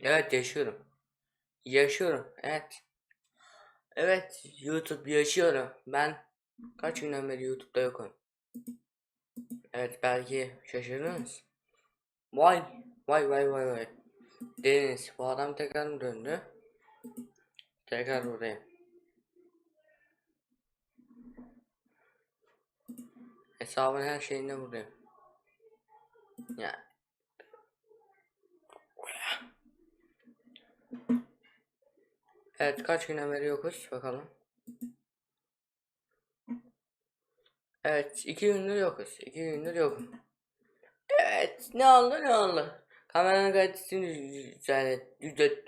Evet yaşıyorum. Yaşıyorum. Evet. Evet YouTube yaşıyorum. Ben kaç günden beri YouTube'da yokum. Evet belki şaşırdınız. Vay vay vay vay vay. Deniz bu adam tekrar mı döndü? Tekrar buradayım. Hesabın her şeyinde buradayım. Ya. Evet kaç günden beri yokuz bakalım. Evet iki gündür yokuz. iki gündür yokum. Evet ne oldu ne oldu? Kameranın kalitesini güzel, güzel,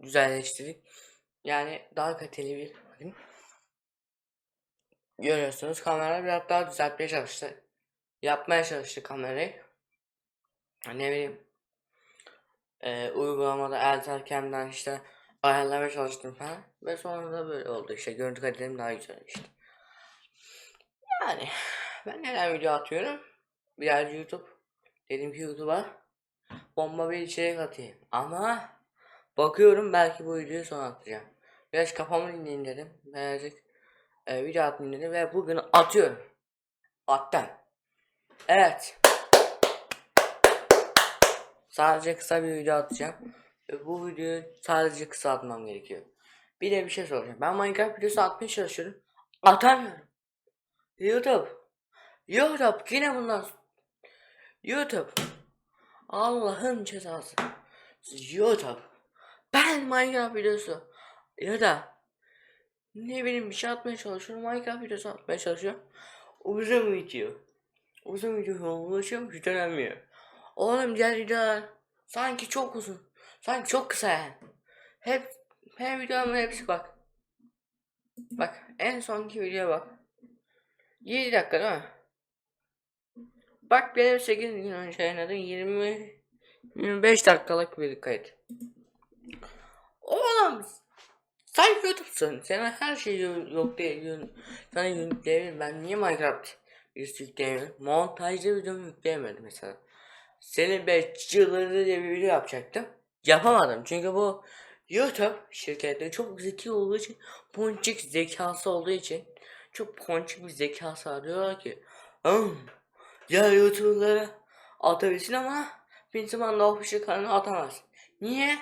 güzelleştirdik. Yani daha kaliteli bir bakın. Görüyorsunuz kamera biraz daha düzeltmeye çalıştı. Yapmaya çalıştı kamerayı. Ne bileyim. Ee, uygulamada Eltercam'den işte ayarlamaya çalıştım falan. Ve sonra da böyle oldu işte. Görüntü kalitem daha güzel işte. Yani ben neden video atıyorum? Biraz YouTube. Dedim ki YouTube'a bomba bir içerik atayım. Ama bakıyorum belki bu videoyu sonra atacağım. Biraz kafamı dinleyin dedim. Birazcık e, video atmayayım dedim ve bugün atıyorum. Attım. Evet. Sadece kısa bir video atacağım. Bu videoyu sadece kısa atmam gerekiyor. Bir de bir şey soracağım. Ben Minecraft videosu atmaya çalışıyorum. Atamıyorum. YouTube. YouTube yine bunlar. YouTube. Allah'ın cezası. YouTube. Ben Minecraft videosu ya da ne bileyim bir şey atmaya çalışıyorum. Minecraft videosu atmaya çalışıyorum. Uzun video. Uzun video ulaşıyorum güçlenmiyor. Oğlum diğer videolar sanki çok uzun. Sanki çok kısa yani. Hep her videomun hepsi bak. Bak en sonki videoya bak. 7 dakika değil mi? Bak benim 8 gün önce yayınladığım 20 25 dakikalık bir kayıt. Oğlum sen YouTube'sun. Sana her şey yok değil. Sana yükleyebilirim. Ben niye Minecraft yükleyemiyorum? Montajlı videomu yükleyemedim mesela. Senin bekçileri diye bir video yapacaktım. Yapamadım çünkü bu YouTube şirketleri çok zeki olduğu için ponçik zekası olduğu için çok ponçik bir zekası arıyorlar ki "Hım, ya YouTube'lara atabilsin ama bir zaman da official kanalına atamaz. Niye?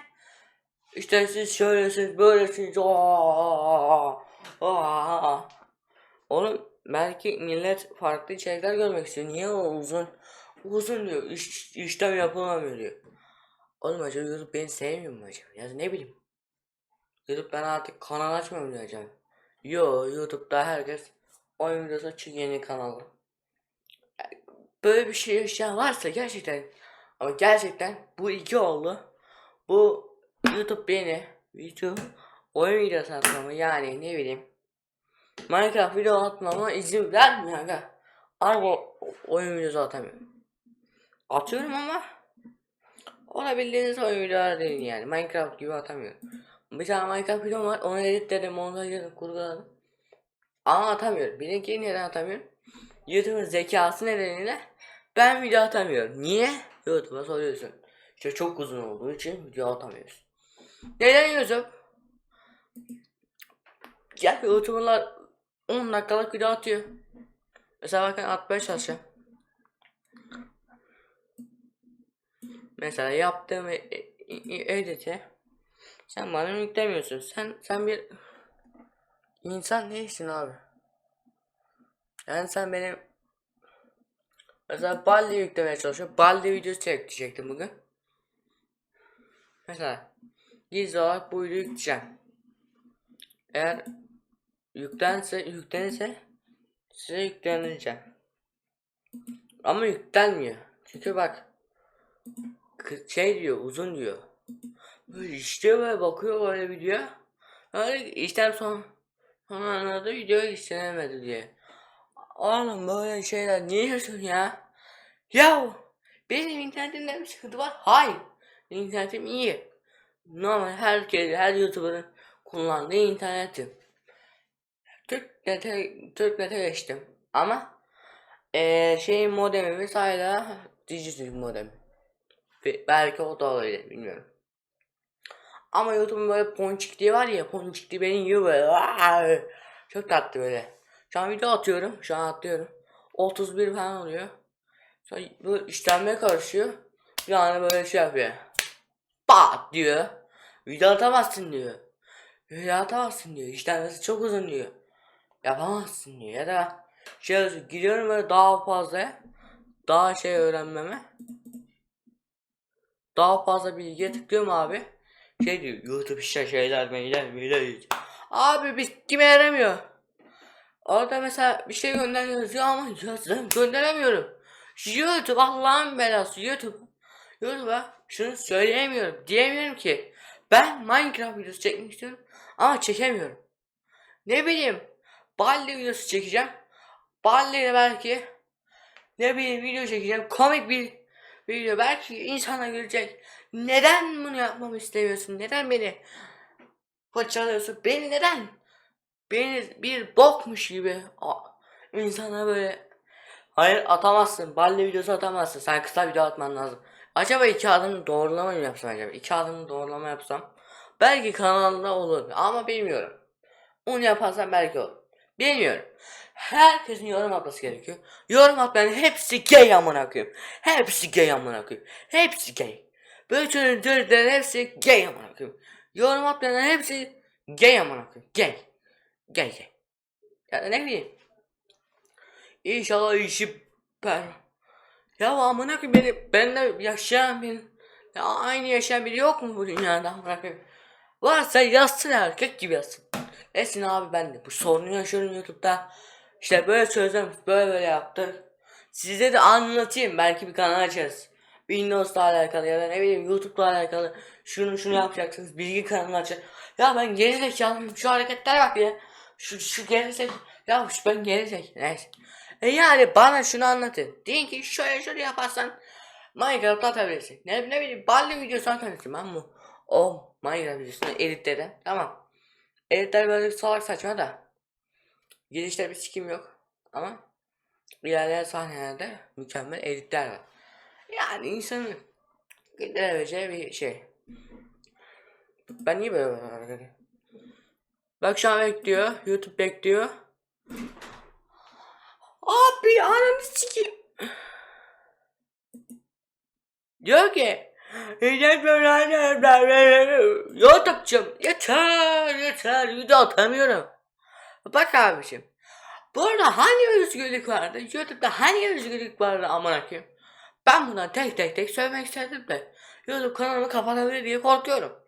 İşte siz şöylesiniz böylesiniz. Aa, aa. Oğlum belki millet farklı içerikler görmek istiyor. Niye o uzun uzun diyor. İş, işlem yapılamıyor diyor. Oğlum acaba YouTube beni sevmiyor mu acaba? Ya ne bileyim. YouTube ben artık kanal açmıyorum diyor acaba. Yo YouTube'da herkes oyun videosu açıyor yeni kanalı. Böyle bir şey yaşayan varsa gerçekten ama gerçekten bu iki oldu. Bu YouTube beni YouTube oyun videosu atmamı yani ne bileyim Minecraft video atmama izin vermiyor aga. Harbi oyun videosu atamıyorum. Atıyorum ama o da bildiğiniz oyun videoları değil yani. Minecraft gibi atamıyorum. Bir tane Minecraft videom var. Onu editledim, montajladım, kurguladım. Ama atamıyorum. Benimki neden atamıyorum? YouTube'un zekası nedeniyle ben video atamıyorum. Niye? YouTube'a soruyorsun. İşte çok uzun olduğu için video atamıyoruz. Neden YouTube? Ya YouTuber'lar 10 dakikalık video atıyor. Mesela bakın atmaya çalışacağım. Mesela yaptığım e- e- editi sen bana yüklemiyorsun. Sen sen bir insan değilsin abi. Yani sen benim mesela Baldi yüklemeye çalışıyor. Baldi videosu çekecektim bugün. Mesela gizli olarak bu videoyu yükleyeceğim. Eğer yüklense yüklenirse size yükleneceğim. Ama yüklenmiyor. Çünkü bak şey diyor uzun diyor. Böyle işte böyle bakıyor böyle video. Öyle işten sonra sonra anladı video işlenemedi diye. Oğlum böyle şeyler niye yaşıyorsun ya? Ya benim internetimde bir sıkıntı var. Hayır. İnternetim iyi. Normal herkes, her YouTuber'ın kullandığı internetim. Türknet'e Türknet'e geçtim. Ama eee şey modemimiz hala Digital modem. Be- belki o da öyle bilmiyorum. Ama YouTube'un böyle ponçikliği var ya ponçikliği beni yiyor böyle. Çok tatlı böyle. Şu an video atıyorum. Şu an atıyorum. 31 falan oluyor. Sonra bu işlenmeye karışıyor. Bir anda böyle şey yapıyor. Pat diyor. Video atamazsın diyor. Video atamazsın diyor. İşlenmesi çok uzun diyor. Yapamazsın diyor. Ya da şey yazıyor, gidiyorum böyle daha fazla daha şey öğrenmeme. Daha fazla bilgiye tıklıyorum abi. Şey diyor YouTube işte şeyler meyler meyler. Abi biz kime yaramıyor. Orada mesela bir şey gönderiyoruz ya ama yazdım gönderemiyorum. YouTube Allah'ın belası YouTube. YouTube'a şunu söyleyemiyorum. Diyemiyorum ki. Ben Minecraft videosu çekmek istiyorum ama çekemiyorum. Ne bileyim. Balli videosu çekeceğim. Balli ile belki ne bileyim video çekeceğim. Komik bir video. Belki insana gülecek. Neden bunu yapmamı istemiyorsun? Neden beni fırçalıyorsun? Beni neden? Beni bir bokmuş gibi insana böyle Hayır atamazsın. Balli videosu atamazsın. Sen kısa video atman lazım. Acaba iki adımı doğrulama mı yapsam acaba? İki adımı doğrulama yapsam. Belki kanalda olur ama bilmiyorum. Onu yaparsam belki olur. Bilmiyorum. Herkesin yorum atması gerekiyor. Yorum atmayan hepsi gay amına koyayım. Hepsi gay amına koyayım. Hepsi gay. Bütün türlerin hepsi gay amına koyayım. Yorum atmayan hepsi gay amına koyayım. Gay. Gay gay. Ya da ne bileyim. İnşallah işi per. Ya amına koyayım beni benimle yaşayan bir ya aynı yaşayan biri yok mu bu dünyada amına koyayım? Varsa yazsın erkek gibi yazsın. Desin abi ben de bu sorunu yaşıyorum YouTube'da. İşte böyle sözüm böyle böyle yaptı. Size de anlatayım belki bir kanal açarız. Windows'la alakalı ya da ne bileyim YouTube'la alakalı şunu şunu yapacaksınız bilgi kanalı açar. Ya ben gerizekalıyım şu hareketler bak ya. Şu şu gerizek ya şu ben gerizek neyse. E yani bana şunu anlatın. Deyin ki şöyle şöyle yaparsan Minecraft atabilirsin. Ne, ne bileyim balli videosu atabilirsin ben bu. O Minecraft videosunu editledim. Tamam. Editler böyle salak saçma da. Girişte bir sikim yok. Ama ilerleyen sahnelerde mükemmel editler var. Yani insanın giderebileceği bir şey. Ben niye böyle ediyorum? Bak şu an bekliyor. YouTube bekliyor. Abi ananı sikeyim. Diyor ki YouTube'cum yeter yeter video atamıyorum. Bak abicim. Burada hangi özgürlük vardı? YouTube'da hangi özgürlük vardı amına koyayım? Ben buna tek tek tek söylemek istedim de YouTube kanalımı kapatabilir diye korkuyorum.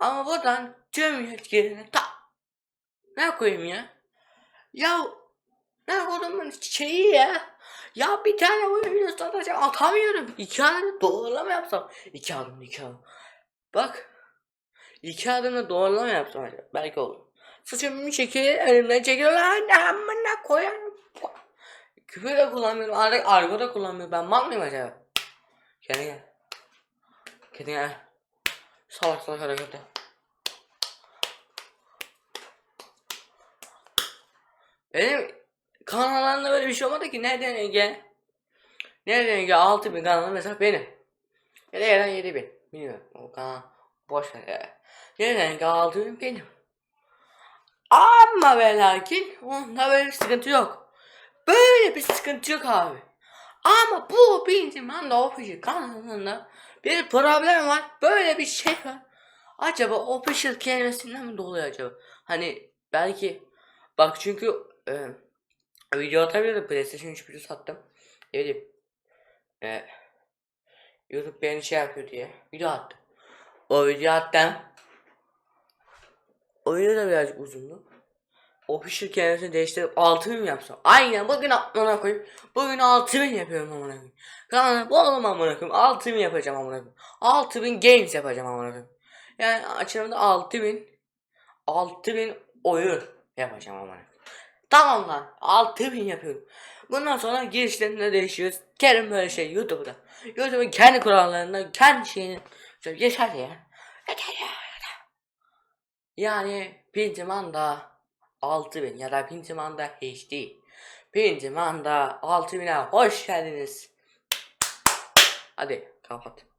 Ama buradan tüm yetkilerini ta ne koyayım ya? Ya ne kodumun şeyi ya? Ya bir tane oyun videosu atacağım atamıyorum. İki adımda doğrulama yapsam. İki adım iki adım. Bak. İki adımda doğrulama yapsam acaba. Belki olur. Saçımı çekil, elimden çekil. Lan amına koyarım. Küfür de kullanmıyorum. Ar argo da kullanmıyorum. Ben mal mıyım acaba? Kendine gel. Kendine gel. Salak salak hareketler. Benim kanallarında böyle bir şey olmadı ki. Nereden Ege? Nereden Ege? 6000 kanalı mesela benim. Ya da yerden 7000. Bilmiyorum. O kanal boş ver ya. Nereden Ege 6000 benim. Ama ve lakin onda böyle bir sıkıntı yok. Böyle bir sıkıntı yok abi. Ama bu bizim anda official kanalında bir problem var. Böyle bir şey var. Acaba official kelimesinden mi dolayı acaba? Hani belki bak çünkü e, video atabilirim. PlayStation 3 video sattım. Ne bileyim. E, YouTube beni şey yapıyor diye video attım. O video attım. O video da birazcık uzundu. Official kelimesini değiştirip 6000 yapsam. Aynen bugün amına koyayım. Bugün 6000 yapıyorum amına koyayım. Kanalı bu oğlum amına koyayım. 6000 yapacağım amına koyayım. 6000 games yapacağım amına koyayım. Yani açılımda 6000 6000 oyun yapacağım amına koyayım. Tamam lan 6000 yapıyorum. Bundan sonra girişlerinde değişiyoruz. Kerim böyle şey YouTube'da. YouTube'un kendi kurallarında kendi şeyini. Yeter ya. Yeter ya. Yani Pintimanda 6000 ya da Pintimanda HD. Pintimanda 6000'e hoş geldiniz. Hadi kapat.